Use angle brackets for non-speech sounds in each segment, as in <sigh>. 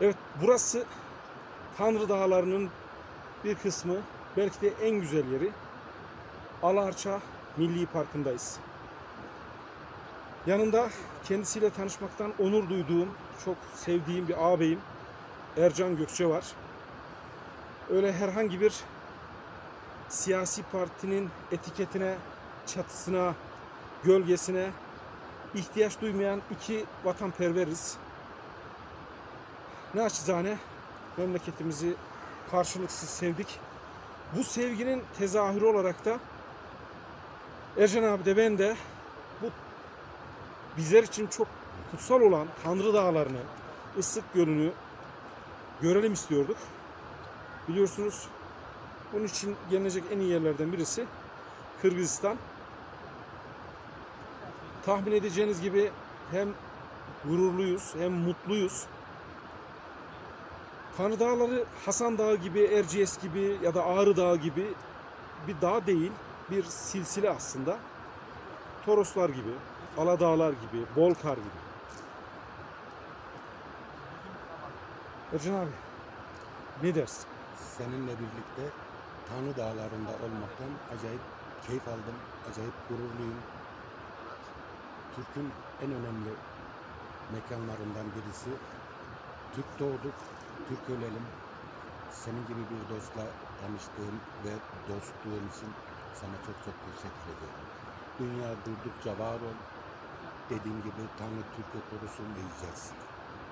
Evet burası Tanrı Dağları'nın bir kısmı belki de en güzel yeri. Alarça Milli Parkı'ndayız. Yanında kendisiyle tanışmaktan onur duyduğum, çok sevdiğim bir ağabeyim Ercan Gökçe var. Öyle herhangi bir siyasi partinin etiketine, çatısına, gölgesine ihtiyaç duymayan iki vatanperveriz. Ne açıkçane memleketimizi karşılıksız sevdik. Bu sevginin tezahürü olarak da Ercan abi de ben de bu bizler için çok kutsal olan Tanrı Dağları'nı, Islık Gölü'nü görelim istiyorduk. Biliyorsunuz bunun için gelinecek en iyi yerlerden birisi Kırgızistan. Tahmin edeceğiniz gibi hem gururluyuz hem mutluyuz. Tanrı Dağları Hasan Dağı gibi, Erciyes gibi ya da Ağrı Dağı gibi bir dağ değil, bir silsile aslında. Toroslar gibi, Aladağlar gibi, Bolkar gibi. Ercan abi, ne dersin? Seninle birlikte Tanrı Dağları'nda olmaktan acayip keyif aldım. Acayip gururluyum. Türk'ün en önemli mekanlarından birisi. Türk doğduk, Türk ölelim. Senin gibi bir dostla tanıştığım ve dostluğun için sana çok çok teşekkür ediyorum. Dünya durdukça var ol. Dediğim gibi Tanrı Türk'ü korusun ve yücelsin.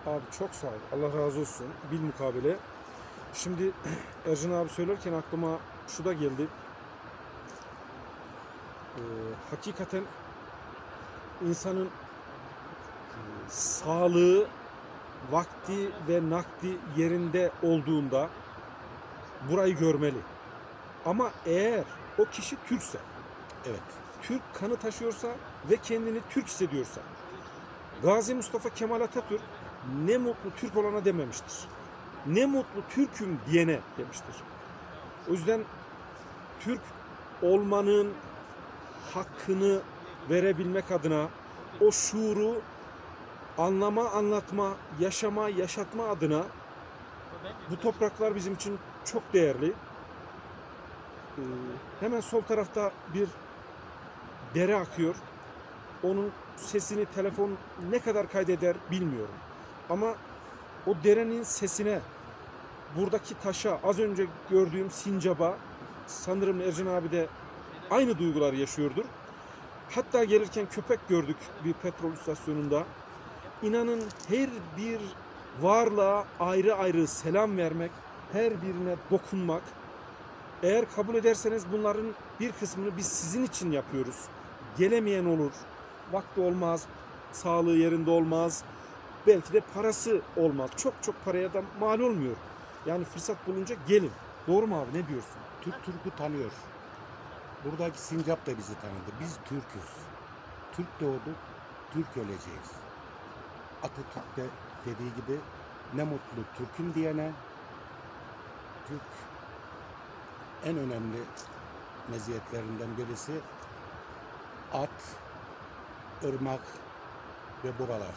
Abi çok sağ ol. Allah razı olsun. Bil mukabele. Şimdi <clears throat> Ercan abi söylerken aklıma şu da geldi. Ee, hakikaten insanın sağlığı, vakti ve nakdi yerinde olduğunda burayı görmeli. Ama eğer o kişi Türkse, Evet, Türk kanı taşıyorsa ve kendini Türk hissediyorsa Gazi Mustafa Kemal Atatürk ne mutlu Türk olana dememiştir. Ne mutlu Türk'üm diyene demiştir. O yüzden Türk olmanın hakkını verebilmek adına o şuuru anlama, anlatma, yaşama, yaşatma adına bu topraklar bizim için çok değerli. Ee, hemen sol tarafta bir dere akıyor. Onun sesini telefon ne kadar kaydeder bilmiyorum. Ama o derenin sesine buradaki taşa az önce gördüğüm sincaba sanırım Ercan abi de aynı duygular yaşıyordur. Hatta gelirken köpek gördük bir petrol istasyonunda. İnanın her bir varlığa ayrı ayrı selam vermek, her birine dokunmak. Eğer kabul ederseniz bunların bir kısmını biz sizin için yapıyoruz. Gelemeyen olur, vakti olmaz, sağlığı yerinde olmaz, belki de parası olmaz. Çok çok paraya da mal olmuyor. Yani fırsat bulunca gelin. Doğru mu abi ne diyorsun? Türk Türk'ü tanıyor. Buradaki Sincap da bizi tanıdı. Biz Türk'üz. Türk doğduk, Türk öleceğiz. Atatürk de dediği gibi ne mutlu Türk'üm diyene Türk en önemli meziyetlerinden birisi at, ırmak ve buralar.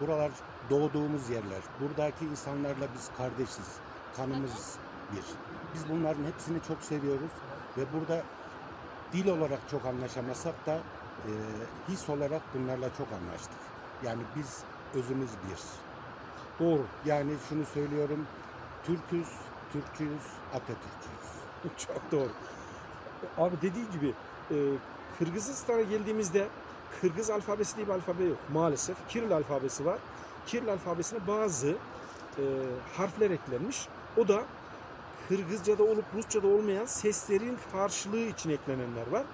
Buralar doğduğumuz yerler. Buradaki insanlarla biz kardeşiz. Kanımız bir. Biz bunların hepsini çok seviyoruz ve burada dil olarak çok anlaşamasak da e, his olarak bunlarla çok anlaştık. Yani biz özümüz bir. Doğru. Yani şunu söylüyorum, Türküz, Türkçüyüz, Atatürkçüyüz. <laughs> Çok doğru. Abi dediği gibi e, Kırgızistan'a geldiğimizde Kırgız alfabesi diye bir alfabe yok maalesef. Kiril alfabesi var. Kiril alfabesine bazı e, harfler eklenmiş. O da Kırgızca'da olup Rusça'da olmayan seslerin karşılığı için eklenenler var.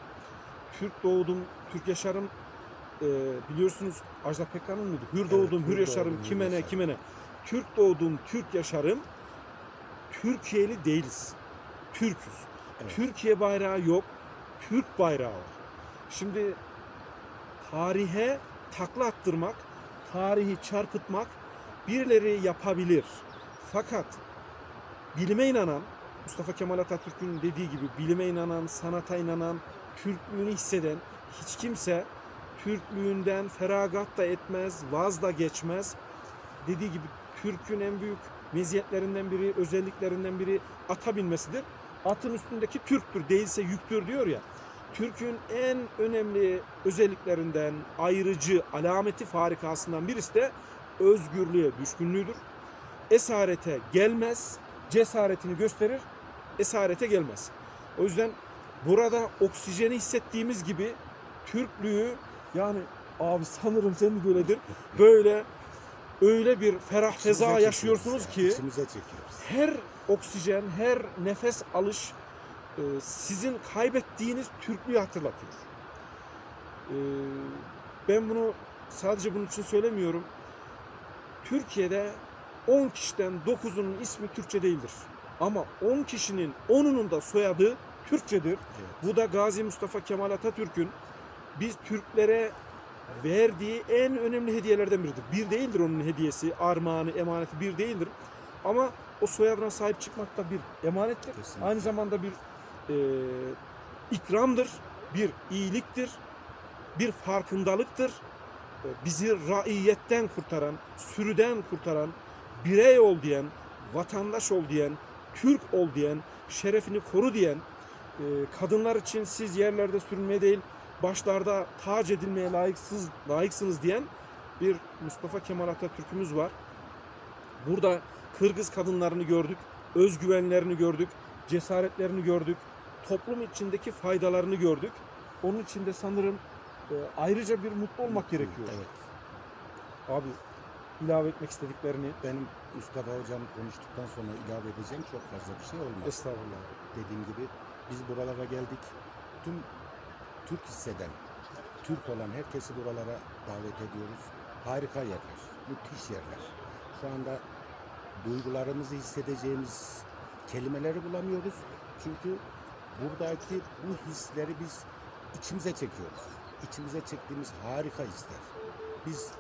Türk doğdum, Türk yaşarım e, biliyorsunuz Ajda Pekkan'ın mıydı? Hür doğdum, hür hür yaşarım, doğdum, kime ne, kime ne. Türk doğdum, Türk yaşarım. Türkiye'li değiliz. Türküz. Evet. Türkiye bayrağı yok. Türk bayrağı var. Şimdi tarihe takla attırmak, tarihi çarpıtmak birileri yapabilir. Fakat bilime inanan, Mustafa Kemal Atatürk'ün dediği gibi bilime inanan, sanata inanan, Türklüğünü hisseden hiç kimse Türklüğünden feragat da etmez, vaz da geçmez. Dediği gibi Türk'ün en büyük meziyetlerinden biri, özelliklerinden biri ata binmesidir. Atın üstündeki Türktür, değilse yüktür diyor ya. Türk'ün en önemli özelliklerinden, ayrıcı, alameti farikasından birisi de özgürlüğe düşkünlüğüdür. Esarete gelmez, cesaretini gösterir, esarete gelmez. O yüzden burada oksijeni hissettiğimiz gibi Türklüğü yani abi sanırım sen de böyledir. Böyle öyle bir ferah feza yaşıyorsunuz ya, ki içimize çekiyoruz. her oksijen, her nefes alış e, sizin kaybettiğiniz Türklüğü hatırlatıyor. E, ben bunu sadece bunun için söylemiyorum. Türkiye'de 10 kişiden 9'unun ismi Türkçe değildir. Ama 10 kişinin 10'unun da soyadı Türkçedir. Evet. Bu da Gazi Mustafa Kemal Atatürk'ün biz Türklere verdiği en önemli hediyelerden biridir. Bir değildir onun hediyesi, armağanı, emaneti bir değildir. Ama o soyadına sahip çıkmak da bir emanettir. Kesinlikle. Aynı zamanda bir e, ikramdır, bir iyiliktir, bir farkındalıktır. E, Bizi raiyetten kurtaran, sürüden kurtaran, birey ol diyen, vatandaş ol diyen, Türk ol diyen, şerefini koru diyen, e, kadınlar için siz yerlerde sürünmeye değil, başlarda tac edilmeye layıksız, layıksınız diyen bir Mustafa Kemal Atatürk'ümüz var. Burada Kırgız kadınlarını gördük, özgüvenlerini gördük, cesaretlerini gördük, toplum içindeki faydalarını gördük. Onun için de sanırım e, ayrıca bir mutlu olmak gerekiyor. Evet. Abi ilave etmek istediklerini Benim Mustafa Hocam konuştuktan sonra ilave edeceğim çok fazla bir şey olmaz. estağfurullah. Dediğim gibi biz buralara geldik. Tüm Türk hisseden, Türk olan herkesi buralara davet ediyoruz. Harika yerler, müthiş yerler. Şu anda duygularımızı hissedeceğimiz kelimeleri bulamıyoruz. Çünkü buradaki bu hisleri biz içimize çekiyoruz. İçimize çektiğimiz harika hisler. Biz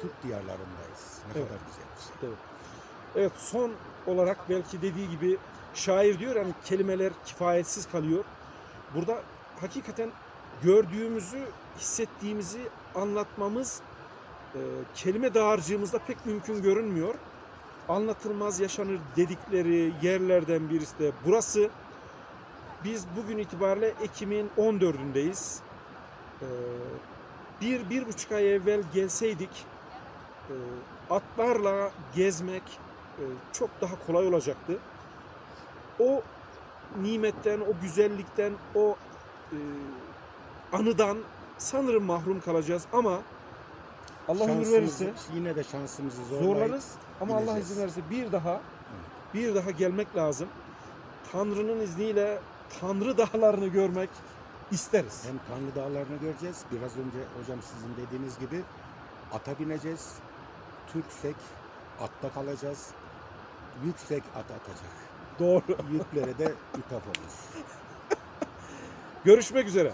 Türk diyarlarındayız. Ne Evet. kadar güzel bir şey. Evet. Evet son olarak belki dediği gibi şair diyor yani kelimeler kifayetsiz kalıyor. Burada hakikaten gördüğümüzü, hissettiğimizi anlatmamız e, kelime dağarcığımızda pek mümkün görünmüyor. Anlatılmaz yaşanır dedikleri yerlerden birisi de burası. Biz bugün itibariyle Ekim'in 14'ündeyiz. E, bir, bir buçuk ay evvel gelseydik e, atlarla gezmek e, çok daha kolay olacaktı. O nimetten, o güzellikten, o e, anıdan sanırım mahrum kalacağız ama Allah Şansımızı- verirse yine de şansımızı zorlarız ama Allah izin verirse bir daha bir daha gelmek lazım. Tanrı'nın izniyle Tanrı dağlarını görmek isteriz. Hem Tanrı Dağları'nı göreceğiz. Biraz önce hocam sizin dediğiniz gibi ata bineceğiz. Türksek atta kalacağız. Yüksek at atacak. Doğru. Yüklere de ithaf olur. Görüşmek üzere.